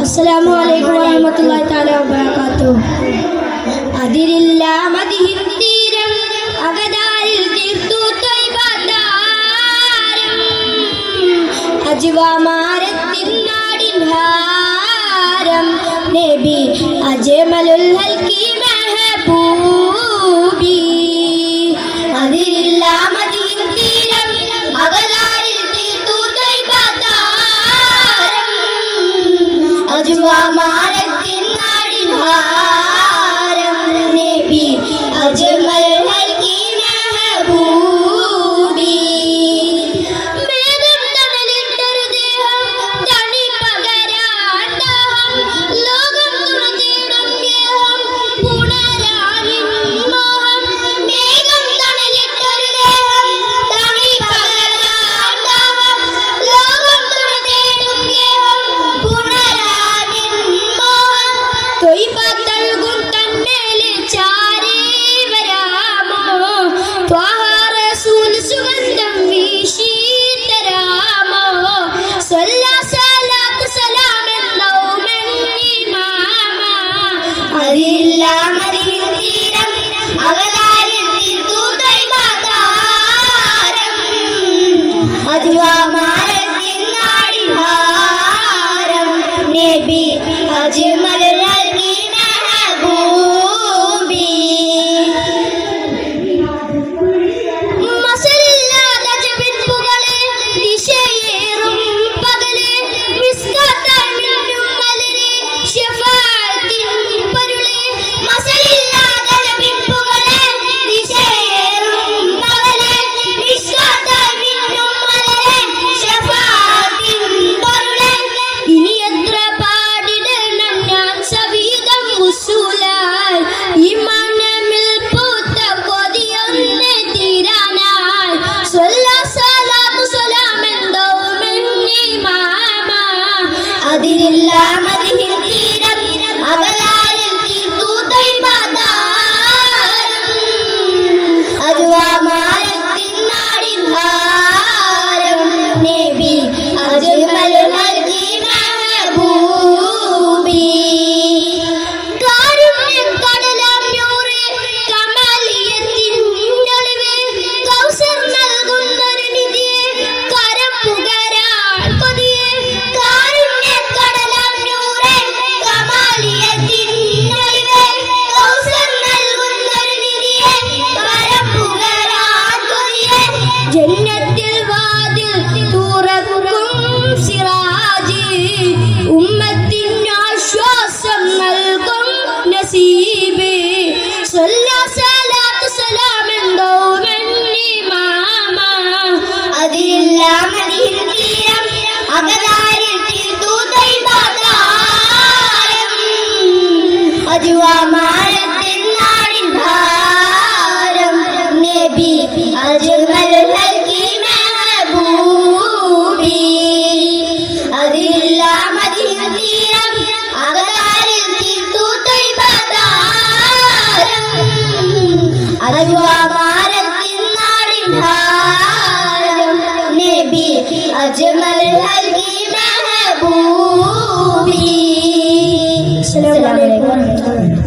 السلام عليكم ورحمة الله تعالى وبركاته അതിരില്ല മതിഹിം തീരം അകതാരിൽ തീർത്തു അജിവാമാരത്തിൻ നാടിൻ നബി അജമലുൽ ഹൽക്കീമ അജുമാരത്തിൻ നാടിൻ നബി അജുമൽ അൽഹംദുലില്ലാഹ് അജുവാമാരത്തിൻ നാടിൻ ഭാരം നബി അജ്മൽ നൽകി മെഹബൂബി അസ്സലാമു അലൈക്കും.